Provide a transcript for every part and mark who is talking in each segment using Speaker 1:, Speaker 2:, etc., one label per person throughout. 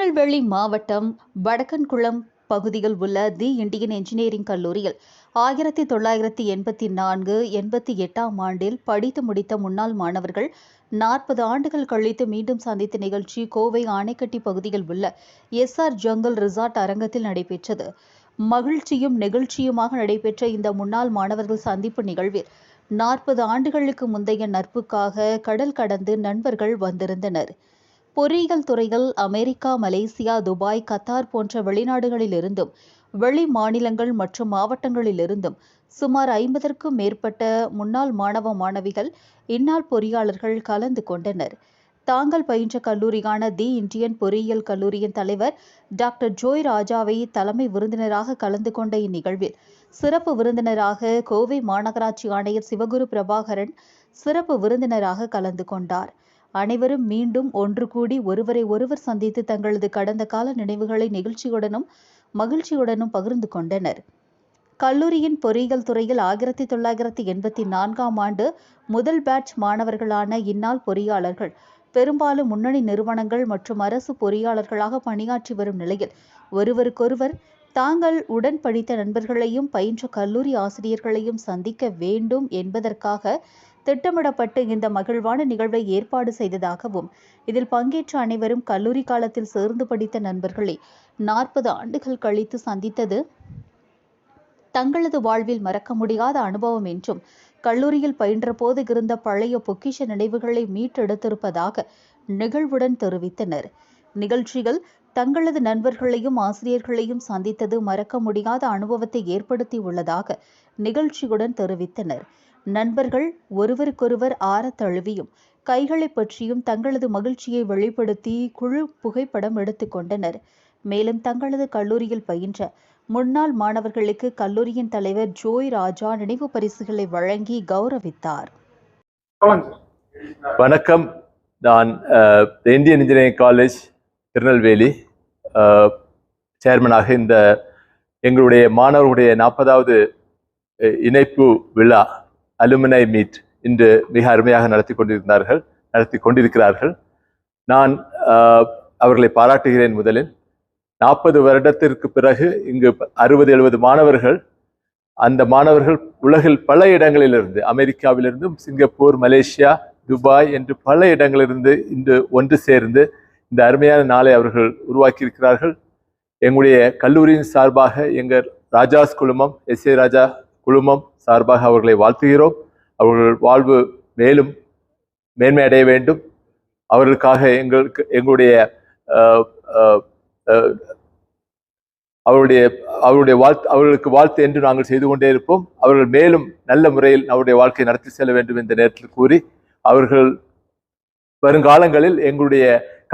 Speaker 1: திருநெல்வேலி மாவட்டம் வடக்கன்குளம் பகுதியில் உள்ள தி இண்டியன் என்ஜினியரிங் கல்லூரியில் ஆயிரத்தி தொள்ளாயிரத்தி எண்பத்தி நான்கு எண்பத்தி எட்டாம் ஆண்டில் படித்து முடித்த முன்னாள் மாணவர்கள் நாற்பது ஆண்டுகள் கழித்து மீண்டும் சந்தித்த நிகழ்ச்சி கோவை ஆணைக்கட்டி பகுதியில் உள்ள எஸ்ஆர் ஜங்கல் ரிசார்ட் அரங்கத்தில் நடைபெற்றது. மகிழ்ச்சியும் நெகிழ்ச்சியுமாக நடைபெற்ற இந்த முன்னாள் மாணவர்கள் சந்திப்பு நிகழ்வில் நாற்பது ஆண்டுகளுக்கு முந்தைய நட்புக்காக கடல் கடந்து நண்பர்கள் வந்திருந்தனர். பொறியியல் துறையில் அமெரிக்கா மலேசியா துபாய் கத்தார் போன்ற வெளிநாடுகளிலிருந்தும் வெளி மாநிலங்கள் மற்றும் மாவட்டங்களிலிருந்தும் சுமார் ஐம்பதற்கும் மேற்பட்ட முன்னாள் மாணவ மாணவிகள் இந்நாள் பொறியாளர்கள் கலந்து கொண்டனர். தாங்கள் பயின்ற கல்லூரியான தி இந்தியன் பொறியியல் கல்லூரியின் தலைவர் டாக்டர் ஜோய் ராஜாவை தலைமை விருந்தினராக கலந்து கொண்ட இந்நிகழ்வில் சிறப்பு விருந்தினராக கோவை மாநகராட்சி ஆணையர் சிவகுரு பிரபாகரன் சிறப்பு விருந்தினராக கலந்து கொண்டார். அனைவரும் மீண்டும் ஒன்று கூடி ஒருவரை ஒருவர் சந்தித்து தங்களது கடந்த கால நினைவுகளை நெகிழ்ச்சியுடனும் மகிழ்ச்சியுடனும் பகிர்ந்து கொண்டனர். கல்லூரியின் பொறியியல் துறையில் ஆயிரத்தி தொள்ளாயிரத்தி எண்பத்தி நான்காம் ஆண்டு முதல் பேட்ச் மாணவர்களான இந்நாள் பொறியாளர்கள் பெரும்பாலும் முன்னணி நிறுவனங்கள் மற்றும் அரசு பொறியாளர்களாக பணியாற்றி வரும் நிலையில் ஒருவருக்கொருவர் தாங்கள் உடன் படித்த நண்பர்களையும் பயின்ற கல்லூரி ஆசிரியர்களையும் சந்திக்க வேண்டும் என்பதற்காக திட்டமிடப்பட்டு இந்த மகிழ்வான நிகழ்வை ஏற்பாடு செய்ததாகவும் இதில் பங்கேற்ற அனைவரும் கல்லூரி காலத்தில் சேர்ந்து படித்த நண்பர்களை நாற்பது ஆண்டுகள் கழித்து சந்தித்தது தங்களது வாழ்வில் மறக்க முடியாத அனுபவம் என்றும் கல்லூரியில் பயின்ற போது இருந்த பழைய பொக்கிஷ நினைவுகளை மீட்டெடுத்திருப்பதாக நிகழ்வுடன் தெரிவித்தனர். நிகழ்ச்சிகள் தங்களது நண்பர்களையும் ஆசிரியர்களையும் சந்தித்தது மறக்க முடியாத அனுபவத்தை ஏற்படுத்தி உள்ளதாக நிகழ்ச்சியுடன் தெரிவித்தனர். நண்பர்கள் ஒருவருக்கொருவர் ஆற தழுவியும் கைகளை பற்றியும் தங்களது மகிழ்ச்சியை வெளிப்படுத்தி குழு புகைப்படம் எடுத்துக்கொண்டனர் மேலும் தங்களது கல்லூரியில் பயின்ற முன்னாள் மாணவர்களுக்கு கல்லூரியின் தலைவர் ஜோய் ராஜா நினைவு பரிசுகளை வழங்கி கௌரவித்தார்.
Speaker 2: வணக்கம். நான் அஹ், இந்தியன் இன்ஜினியரிங் காலேஜ் திருநெல்வேலி. சேர்மனாக இந்த எங்களுடைய மாணவர்களுடைய நாற்பதாவது இணைப்பு விழா அலுமினை மீட் இன்று மிக அருமையாக நடத்தி கொண்டிருந்தார்கள் நடத்தி கொண்டிருக்கிறார்கள். நான் அவர்களை பாராட்டுகிறேன் முதலில். நாற்பது வருடத்திற்கு பிறகு இங்கு அறுபது எழுபது மாணவர்கள். அந்த மாணவர்கள் உலகில் பல இடங்களிலிருந்து அமெரிக்காவிலிருந்தும் சிங்கப்பூர் மலேசியா துபாய் என்று பல இடங்களிலிருந்து இன்று ஒன்று சேர்ந்து இந்த அருமையான நாளை அவர்கள் உருவாக்கியிருக்கிறார்கள். எங்களுடைய கல்லூரியின் சார்பாக எங்கள் ராஜாஸ் குழுமம் எஸ் ஏ ராஜா குழுமம் சார்பாக அவர்களை வாழ்த்துகிறோம். அவர்கள் வாழ்வு மேலும் மேன்மை அடைய வேண்டும். அவர்களுக்காக எங்களுக்கு எங்களுடைய அவருடைய அவருடைய வாழ்த்து அவர்களுக்கு வாழ்த்து என்று நாங்கள் செய்து கொண்டே இருப்போம். அவர்கள் மேலும் நல்ல முறையில் அவருடைய வாழ்க்கையை நடத்தி செல்ல வேண்டும் இந்த நேரத்தில் கூறி அவர்கள் வருங்காலங்களில் எங்களுடைய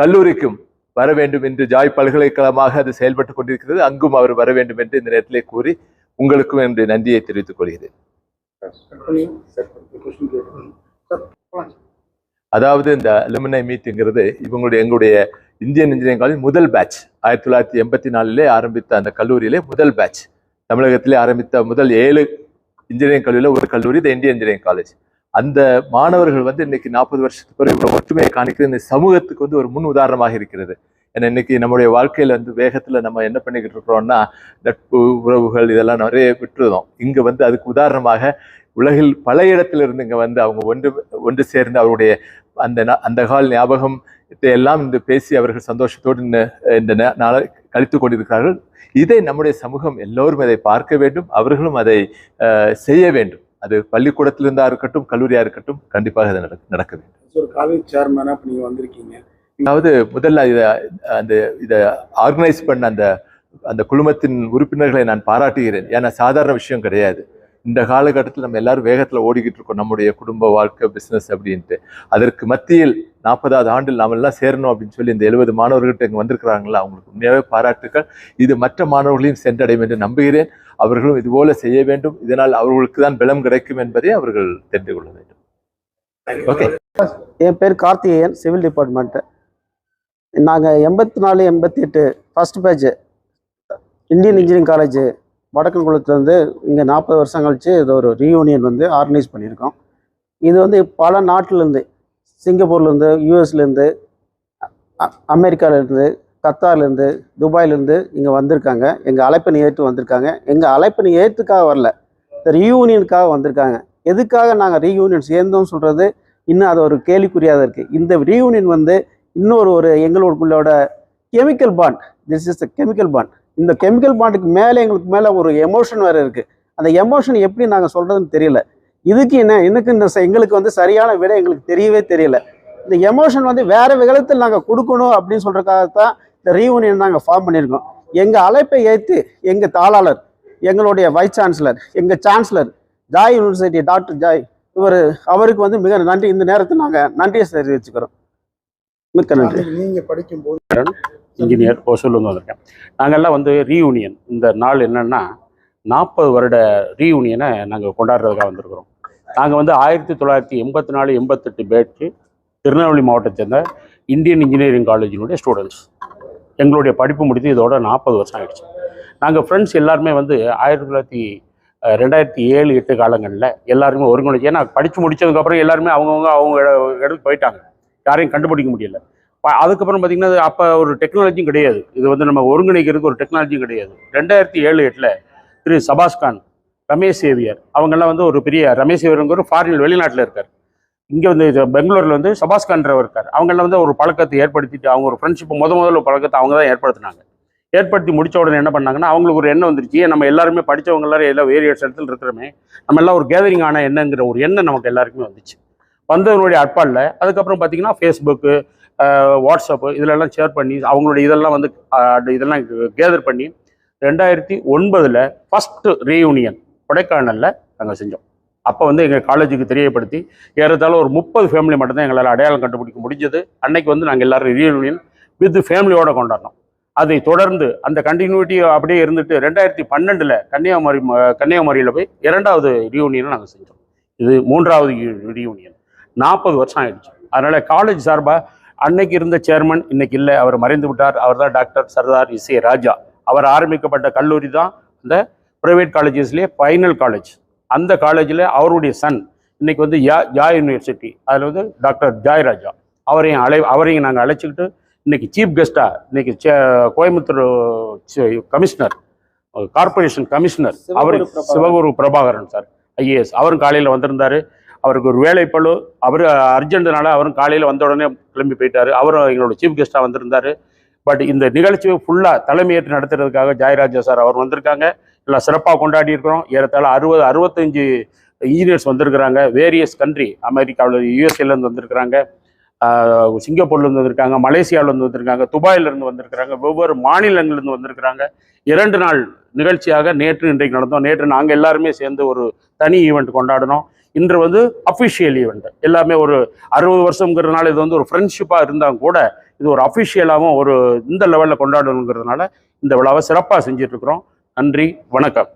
Speaker 2: கல்லூரிக்கும் வர வேண்டும் என்று ஜாய் பல்கலைக்கழகமாக அது செயல்பட்டுக் கொண்டிருக்கிறது. அங்கும் அவர் வர வேண்டும் என்று இந்த நேரத்திலே கூறி உங்களுக்கும் என்னுடைய நன்றியை தெரிவித்துக் கொள்கிறேன். அதாவது இந்த அலுமினை மீட்டுங்கிறது இவங்களுடைய எங்களுடைய இந்தியன் இன்ஜினியரிங் காலேஜ் முதல் பேட்ச் ஆயிரத்தி தொள்ளாயிரத்தி எண்பத்தி நாலிலே ஆரம்பித்த அந்த கல்லூரியிலே முதல் பேட்ச் தமிழகத்திலே ஆரம்பித்த முதல் ஏழு இன்ஜினியரிங் கல்லூரியில் ஒரு கல்லூரி இந்த இந்தியன் இன்ஜினியரிங் காலேஜ் அந்த மாணவர்கள் வந்து இன்னைக்கு நாற்பது வருஷத்துக்கு பிறகு இவ்வளோ ஒற்றுமையை காணிக்கிறது. இந்த சமூகத்துக்கு வந்து ஒரு முன் உதாரணமாக இருக்கிறது. ஏன்னா இன்னைக்கு நம்முடைய வாழ்க்கையில் வந்து வேகத்தில் நம்ம என்ன பண்ணிக்கிட்டு இருக்கிறோம்னா நட்பு உறவுகள் இதெல்லாம் நிறைய விட்டுருதோம். இங்கே வந்து அதுக்கு உதாரணமாக உலகில் பல இடத்திலிருந்து இங்கே வந்து அவங்க ஒன்று ஒன்று சேர்ந்து அவருடைய அந்த அந்த கால ஞாபகம் எல்லாம் இந்த பேசி அவர்கள் சந்தோஷத்தோடு இந்த இந்த நாளை கழித்து கொண்டிருக்கிறார்கள். இதை நம்முடைய சமூகம் எல்லோரும் அதை பார்க்க வேண்டும். அவர்களும் அதை செய்ய வேண்டும். அது பள்ளிக்கூடத்திலிருந்தா இருக்கட்டும் கல்லூரியா இருக்கட்டும் கண்டிப்பாக அது நடக்க நடக்க வேண்டும்.
Speaker 3: ஒரு காலேஜ் சேர்மனா இப்போ நீங்கள் வந்திருக்கீங்க.
Speaker 2: அதாவது முதல்ல இதை அந்த இதை ஆர்கனைஸ் பண்ண அந்த அந்த குழுமத்தின் உறுப்பினர்களை நான் பாராட்டுகிறேன். ஏன்னா சாதாரண விஷயம் கிடையாது. இந்த காலகட்டத்தில் நம்ம எல்லாரும் வேகத்தில் ஓடிக்கிட்டு இருக்கோம். நம்முடைய குடும்ப வாழ்க்கை பிஸ்னஸ் அப்படின்ட்டு. அதற்கு மத்தியில் நாற்பதாவது ஆண்டில் நாமெல்லாம் சேரணும் அப்படின்னு சொல்லி இந்த எழுபது மாணவர்கள்ட்ட இங்கே வந்திருக்கிறாங்களா அவங்களுக்கு உண்மையாகவே பாராட்டுக்கள். இது மற்ற மாணவர்களையும் சென்றடையும் என்று நம்புகிறேன். அவர்களும் இதுபோல செய்ய வேண்டும். இதனால் அவர்களுக்கு தான் பலம் கிடைக்கும் என்பதை அவர்கள் தெரிந்து கொள்ள வேண்டும். ஓகே
Speaker 4: என் பேர் கார்த்திகேயன் சிவில் டிபார்ட்மெண்ட்டு. நாங்கள் எண்பத்தி நாலு எண்பத்தி எட்டு first batch Indian engineering college வடக்கன்குளத்துலேருந்து இங்கே நாற்பது வருஷம் கழித்து இது ஒரு ரீயூனியன் வந்து ஆர்கனைஸ் பண்ணியிருக்கோம். இது வந்து பல நாட்டிலேருந்து சிங்கப்பூர்லேருந்து யூஎஸ்லேருந்து அமெரிக்காவிலேருந்து கத்தார்லேருந்து துபாயிலேருந்து இங்கே வந்திருக்காங்க. எங்கள் அழைப்பினை ஏற்று வந்திருக்காங்க. எங்கள் அழைப்பினை ஏற்றுக்காக வரல. இந்த ரீயூனியனுக்காக வந்திருக்காங்க. எதுக்காக நாங்கள் ரீயூனியன் சேர்ந்தோம்னு சொல்கிறது இன்னும் அது ஒரு கேள்விக்குறியாக இருக்குது இந்த ரீயூனியன் வந்து இன்னொரு ஒரு எங்களோட chemical bond this is the chemical bond இந்த கெமிக்கல் பாண்டுக்கு மேலே எங்களுக்கு மேலே ஒரு எமோஷன் வேறு இருக்குது அந்த எமோஷன் எப்படி நாங்கள் சொல்கிறதுன்னு தெரியல. இதுக்கு என்ன எனக்கு இந்த ச- எங்களுக்கு வந்து சரியான விட எங்களுக்கு தெரியவே தெரியல. இந்த எமோஷன் வந்து வேறு விதத்தில் நாங்கள் கொடுக்கணும் அப்படின்னு சொல்றதுக்காகத்தான் இந்த ரீயூனியன் நாங்கள் ஃபார்ம் பண்ணியிருக்கோம். எங்கள் அழைப்பை ஏற்று எங்கள் தாளாளர் எங்களுடைய வைஸ் சான்சலர் எங்கள் chancellor Joy university doctor Joy இவர் அவருக்கு வந்து மிக நன்றி. இந்த நேரத்தில் நாங்கள் நன்றியை தெரிவிச்சுக்கிறோம். மிக்க நன்றி
Speaker 3: அன்னைக்கு நீங்க படிக்கும்போது
Speaker 5: இன்ஜினியர் ஓசூர்லேருந்து வந்திருக்கேன் நாங்கள்லாம் வந்து ரீயூனியன் இந்த நாள் என்னன்னா நாற்பது வருட ரீயூனியனை நாங்கள் கொண்டாடுறதுக்காக வந்திருக்கிறோம். நாங்கள் வந்து ஆயிரத்தி தொள்ளாயிரத்தி எண்பத்தி நாலு எண்பத்தெட்டு பேட்ச் திருநெல்வேலி மாவட்டத்தை சேர்ந்த இந்தியன் இன்ஜினியரிங் காலேஜினுடைய ஸ்டூடெண்ட்ஸ் எங்களுடைய படிப்பு முடித்து இதோட நாற்பது வருஷம் ஆயிடுச்சு. நாங்கள் ஃப்ரெண்ட்ஸ் எல்லாருமே வந்து ஆயிரத்தி தொள்ளாயிரத்தி ரெண்டாயிரத்தி ஏழு எட்டு காலங்களில் எல்லாருமே ஒருங்கிணைச்சு. ஏன்னா படித்து முடிச்சதுக்கப்புறம் எல்லாருமே அவங்கவுங்க அவங்க இட- இடத்துக்கு போயிட்டாங்க. யாரையும் கண்டுபிடிக்க முடியல. ப- அதுக்கப்புறம் பார்த்தீங்கன்னா அப்போ ஒரு டெக்னாலஜியும் கிடையாது. இது வந்து நம்ம ஒருங்கிணைக்கிறதுக்கு ஒரு டெக்னாலஜியும் கிடையாது. ரெண்டாயிரத்தி ஏழு எட்டில் திரு சபாஸ்கான் ரமேஷ் சேவியர் அவங்கெல்லாம் வந்து ஒரு பெரிய ரமேஷ் சேவியருங்கிற ஃபாரின் வெளிநாட்டில் இருக்கார். இங்கே வந்து இது பெங்களூரில் வந்து சபாஸ்கான்றவர் இருக்கார். அவங்கெல்லாம் வந்து ஒரு பழக்கத்தை ஏற்படுத்திட்டு அவங்க ஒரு ஃப்ரெண்ட்ஷிப் முத முதல்ல ஒரு பழக்கத்தை அவங்க தான் ஏற்படுத்தினாங்க. ஏற்படுத்தி முடிச்ச உடனே என்ன பண்ணாங்கன்னா அவங்களுக்கு ஒரு எண்ணம் வந்துருச்சு. நம்ம எல்லாருமே படித்தவங்க எல்லாரும் எல்லாம் வேரியஸ் இடத்துல இருக்கிறோமே. நம்ம எல்லாம் ஒரு கேதரிங் ஆன எண்ணங்கிற ஒரு எண்ணம் நமக்கு எல்லாருக்குமே வந்துச்சு. வந்தவனுடைய அட்பாடில் அதுக்கப்புறம் பார்த்தீங்கன்னா ஃபேஸ்புக்கு வாட்ஸ்அப்பு இதிலெல்லாம் ஷேர் பண்ணி அவங்களுடைய இதெல்லாம் வந்து இதெல்லாம் கேதர் பண்ணி ரெண்டாயிரத்தி ஒன்பதில் ஃபஸ்ட்டு ரீயூனியன் கொடைக்கானலில் நாங்கள் செஞ்சோம். அப்போ வந்து எங்கள் காலேஜுக்கு தெரியப்படுத்தி ஏறத்தாழ ஒரு முப்பது ஃபேமிலி மட்டும்தான் எங்களால் அடையாளம் கண்டுபிடிக்க முடிஞ்சது. அன்னைக்கு வந்து நாங்கள் எல்லோரும் ரீயூனியன் வித் ஃபேமிலியோடு கொண்டாடினோம். அதை தொடர்ந்து அந்த கண்டினியூட்டி அப்படியே இருந்துட்டு ரெண்டாயிரத்தி பன்னெண்டில் கன்னியாகுமரி ம- கன்னியாகுமரியில் போய் இரண்டாவது ரீயூனியனை நாங்கள் செஞ்சோம். இது மூன்றாவது ரீயூனியன் நாற்பது வருஷம் ஆயிடுச்சு. அதனால் காலேஜ் சார்பாக அன்னைக்கு இருந்த சேர்மன் இன்னைக்கு இல்லை. அவர் மறைந்து விட்டார். அவர் தான் டாக்டர் சர்தார் இசே ராஜா. அவர் ஆரம்பிக்கப்பட்ட கல்லூரி தான் இந்த ப்ரைவேட் காலேஜஸ்லேயே ஃபைனல் காலேஜ் அந்த காலேஜில் அவருடைய சன் இன்னைக்கு வந்து யா ஜாய் யூனிவர்சிட்டி அதில் வந்து டாக்டர் ஜாய் ராஜா. அவரையும் அழை அவரையும் நாங்கள் அழைச்சிக்கிட்டு இன்னைக்கு சீஃப் கெஸ்ட்டாக இன்னைக்கு சே- கோயம்புத்தூர் கமிஷனர் கார்ப்பரேஷன் கமிஷனர் அவர்.
Speaker 4: சிவகுரு பிரபாகரன்.
Speaker 5: சார் ஐஏஎஸ் அவரும் காலையில் வந்திருந்தாரு. அவருக்கு ஒரு வேலைப்பழு அவர் அர்ஜென்ட்னால அவரும் காலையில் வந்த உடனே கிளம்பி போயிட்டார். அவரும் எங்களோட சீஃப் கெஸ்ட்டாக வந்திருந்தாரு. பட் இந்த நிகழ்ச்சியை ஃபுல்லாக தலைமையேற்று நடத்துறதுக்காக ஜெயராஜா சார் அவர் வந்திருக்காங்க. எல்லாம் சிறப்பாக கொண்டாடி இருக்கிறோம். ஏறத்தாழ அறுபது அறுபத்தஞ்சு இன்ஜினியர்ஸ் வந்திருக்கிறாங்க. வேரியஸ் கண்ட்ரி அமெரிக்காவில் யூஎஸ்ஏலேருந்து வந்திருக்கிறாங்க. சிங்கப்பூர்லேருந்து வந்திருக்காங்க. மலேசியாவிலேருந்து வந்திருக்காங்க. துபாயிலேருந்து வந்திருக்கிறாங்க. வெவ்வேறு மாநிலங்கள்லேருந்து வந்திருக்கிறாங்க. இரண்டு நாள் நிகழ்ச்சியாக நேற்று இன்றைக்கு நடந்தோம். நேற்று நாங்கள் எல்லாருமே சேர்ந்து ஒரு தனி ஈவெண்ட் கொண்டாடினோம். இன்று வந்து அஃபிஷியல் ஈவெண்ட் எல்லாமே ஒரு அறுபது வருஷங்கிறதுனால இது வந்து ஒரு ஃப்ரெண்ட்ஷிப்பாக இருந்தால் கூட இது ஒரு அஃபிஷியலாகவும் ஒரு இந்த லெவலில் கொண்டாடணுங்கிறதுனால இந்த விழாவை சிறப்பாக செஞ்சிட்ருக்குறோம் நன்றி வணக்கம்.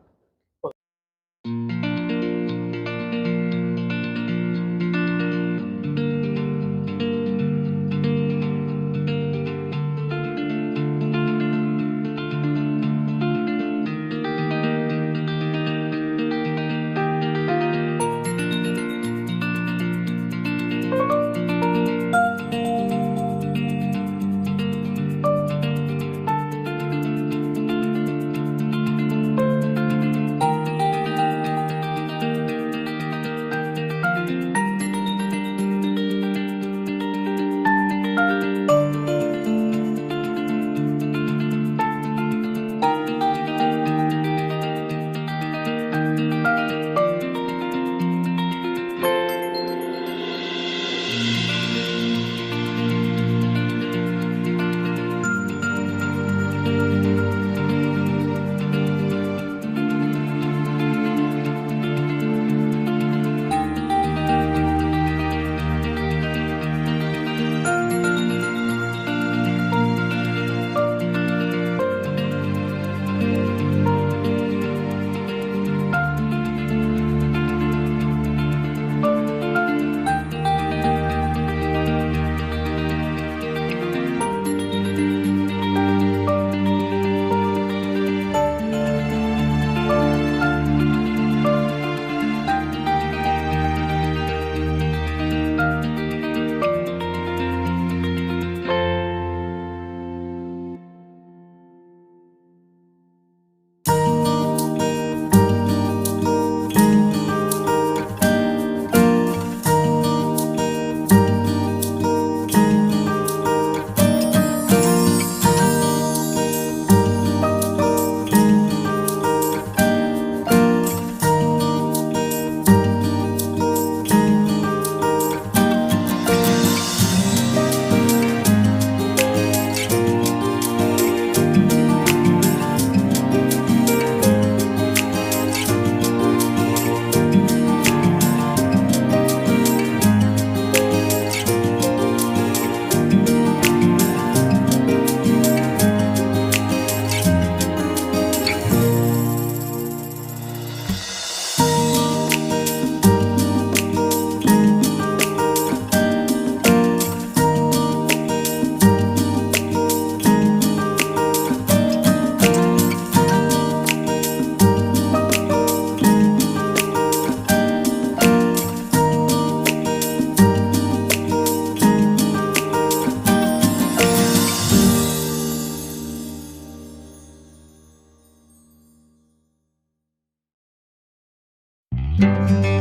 Speaker 5: thank you